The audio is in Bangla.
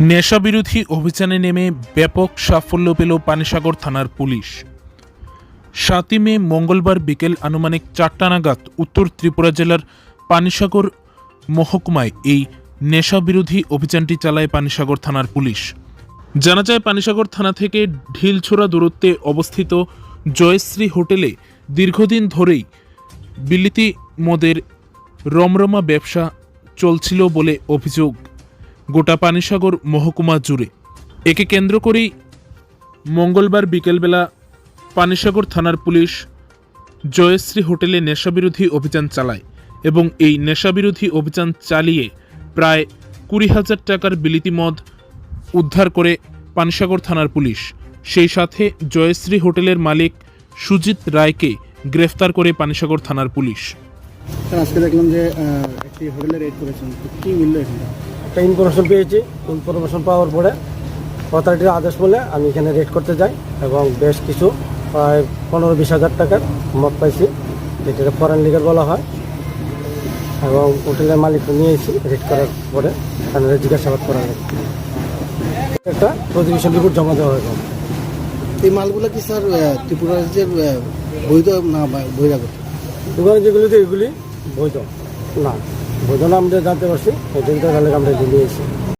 নেশাবিরোধী অভিযানে নেমে ব্যাপক সাফল্য পেল পানিসাগর থানার পুলিশ। সাতই মে মঙ্গলবার বিকেল আনুমানিক চারটা নাগাদ উত্তর ত্রিপুরা জেলার পানিসাগর মহকুমায় এই নেশাবিরোধী অভিযানটি চালায় পানিসাগর থানার পুলিশ। জানা যায়, পানিসাগর থানা থেকে ঢিলছোড়া দূরত্বে অবস্থিত জয়শ্রী হোটেলে দীর্ঘদিন ধরেই বিলিতি মদের রমরমা ব্যবসা চলছিল বলে অভিযোগ। গোটা পানিসাগর মহকুমা জুড়ে। একে কেন্দ্র করেই মঙ্গলবার বিকেলবেলা পানিসাগর থানার পুলিশ জয়শ্রী হোটেলে নেশাবিরোধী অভিযান চালায় এবং এই নেশাবিরোধী অভিযান চালিয়ে প্রায় কুড়ি হাজার টাকার বিলিতি মদ উদ্ধার করে পানিসাগর থানার পুলিশ। সেই সাথে জয়শ্রী হোটেলের মালিক সুজিত রায়কে গ্রেফতার করে পানিসাগর থানার পুলিশ। আজকে দেখলাম যে একটি হোটেলে রেড করেছেন। কি মিললো এখানে? একটা ইনফরমেশন পেয়েছি ইনফরমেশন পাওয়ার পরে অথরিটির আদেশ বলে আমি এখানে রেড করতে যাই এবং বেশ কিছু প্রায় পনেরো বিশ হাজার টাকার মদ পাইছি যেটা ফরেন লিগার বলা হয়। এবং হোটেলের মালিককে নিয়েছি রেড করার পরে এখানে জিজ্ঞাসাবাদ করা হয়। একটা প্রতিবেশন রিপোর্ট জমা দেওয়া হয়েছে। এই মালগুলো কি স্যার ত্রিপুরা রাজ্যের বৈধ না বা- বহিরাগত দোকানে যেগুলিতে এগুলি বৈধ না। বৈধ যে জানতে পারছি। এই জন্য তাহলে আমরা দিল্লি নিয়েছি